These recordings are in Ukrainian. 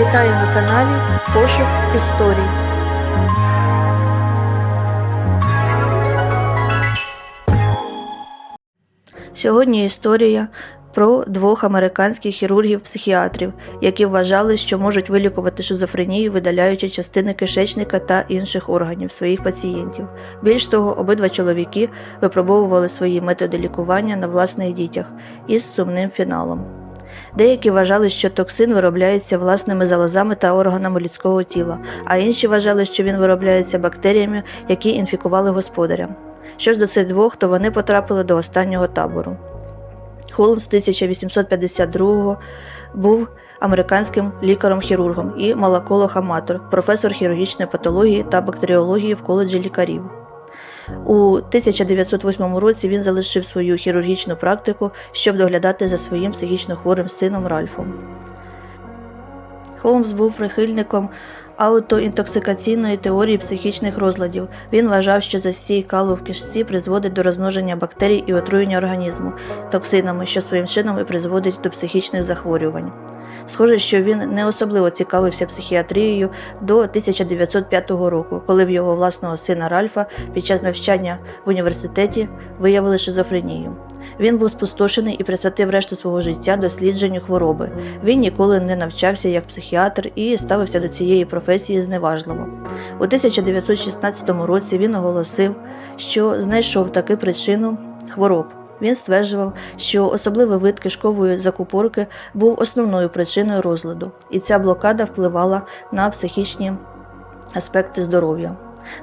Вітаю на каналі Пошук історій. Сьогодні історія про двох американських хірургів-психіатрів, які вважали, що можуть вилікувати шизофренію, видаляючи частини кишечника та інших органів своїх пацієнтів. Більш того, обидва чоловіки випробовували свої методи лікування на власних дітях із сумним фіналом. Деякі вважали, що токсин виробляється власними залозами та органами людського тіла, а інші вважали, що він виробляється бактеріями, які інфікували господаря. Що ж до цих двох, то вони потрапили до останнього табору. Холмс 1852 був американським лікаром-хірургом і малаколог-аматор, професор хірургічної патології та бактеріології в коледжі лікарів. У 1908 році він залишив свою хірургічну практику, щоб доглядати за своїм психічно хворим сином Ральфом. Холмс був прихильником аутоінтоксикаційної теорії психічних розладів. Він вважав, що застій калу в кишці призводить до розмноження бактерій і отруєння організму токсинами, що своїм чином і призводить до психічних захворювань. Схоже, що він не особливо цікавився психіатрією до 1905 року, коли в його власного сина Ральфа під час навчання в університеті виявили шизофренію. Він був спустошений і присвятив решту свого життя дослідженню хвороби. Він ніколи не навчався як психіатр і ставився до цієї професії зневажливо. У 1916 році він оголосив, що знайшов таки причину хвороб. Він стверджував, що особливий вид кишкової закупорки був основною причиною розладу, і ця блокада впливала на психічні аспекти здоров'я.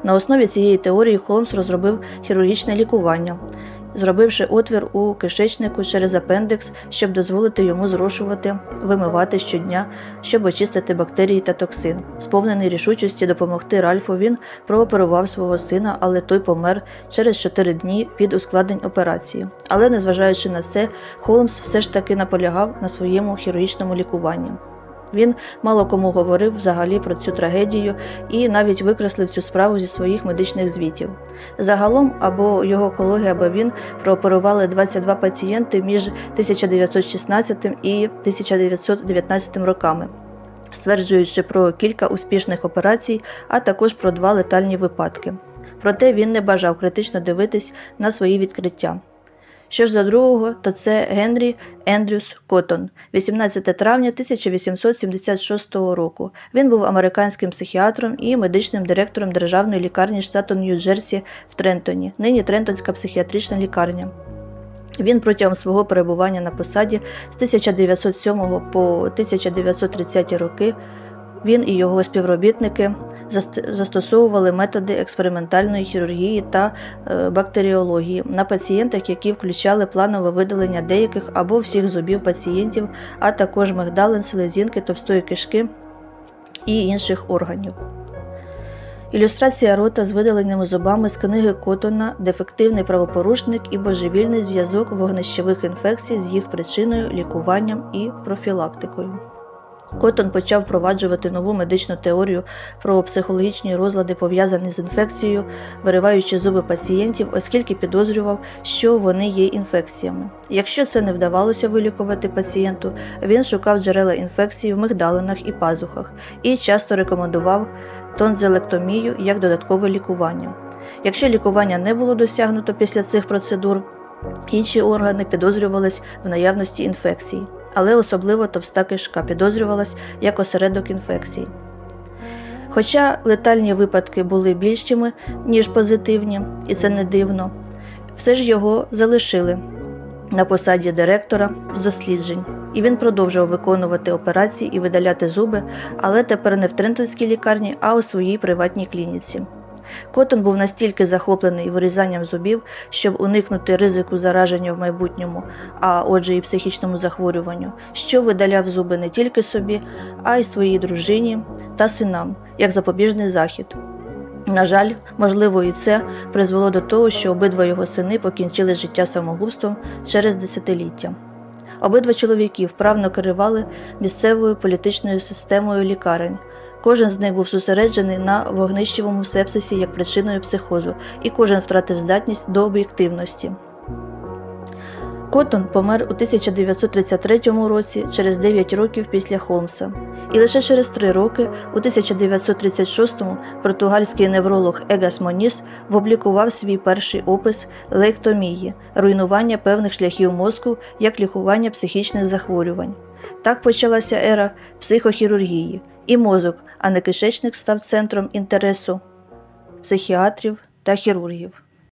На основі цієї теорії Холмс розробив хірургічне лікування, зробивши отвір у кишечнику через апендикс, щоб дозволити йому зрошувати, вимивати щодня, щоб очистити бактерії та токсин. Сповнений рішучості допомогти Ральфу, він прооперував свого сина, але той помер через 4 дні від ускладнень операції. Але, незважаючи на це, Холмс все ж таки наполягав на своєму хірургічному лікуванні. Він мало кому говорив взагалі про цю трагедію і навіть викреслив цю справу зі своїх медичних звітів. Загалом або його колеги, або він прооперували 22 пацієнти між 1916 і 1919 роками, стверджуючи про кілька успішних операцій, а також про два летальні випадки. Проте він не бажав критично дивитись на свої відкриття. Що ж за другого, то це Генрі Ендрюс Коттон, 18 травня 1876 року. Він був американським психіатром і медичним директором державної лікарні штату Нью-Джерсі в Трентоні, нині Трентонська психіатрична лікарня. Він протягом свого перебування на посаді з 1907 по 1930 роки він і його співробітники застосовували методи експериментальної хірургії та е, бактеріології на пацієнтах, які включали планове видалення деяких або всіх зубів пацієнтів, а також мигдалин, селезінки, товстої кишки і інших органів. Ілюстрація рота з видаленими зубами з книги Котона Дефективний правопорушник і божевільний зв'язок вогнищевих інфекцій з їх причиною, лікуванням і профілактикою. Коттон почав впроваджувати нову медичну теорію про психологічні розлади, пов'язані з інфекцією, вириваючи зуби пацієнтів, оскільки підозрював, що вони є інфекціями. Якщо це не вдавалося вилікувати пацієнту, він шукав джерела інфекції в мигдалинах і пазухах і часто рекомендував тонзилектомію як додаткове лікування. Якщо лікування не було досягнуто після цих процедур, інші органи підозрювались в наявності інфекції але особливо товста кишка підозрювалась як осередок інфекції. Хоча летальні випадки були більшими, ніж позитивні, і це не дивно, все ж його залишили на посаді директора з досліджень, і він продовжував виконувати операції і видаляти зуби, але тепер не в Трентонській лікарні, а у своїй приватній клініці. Коттон був настільки захоплений вирізанням зубів, щоб уникнути ризику зараження в майбутньому, а отже, і психічному захворюванню, що видаляв зуби не тільки собі, а й своїй дружині та синам, як запобіжний захід. На жаль, можливо, і це призвело до того, що обидва його сини покінчили життя самогубством через десятиліття. Обидва чоловіки вправно керували місцевою політичною системою лікарень. Кожен з них був зосереджений на вогнищевому сепсисі як причиною психозу, і кожен втратив здатність до об'єктивності. Коттон помер у 1933 році через 9 років після Холмса. І лише через 3 роки, у 1936-му, португальський невролог Егас Моніс опублікував свій перший опис лейктомії руйнування певних шляхів мозку як лікування психічних захворювань. Так почалася ера психохірургії, і мозок, а не кишечник став центром інтересу психіатрів та хірургів.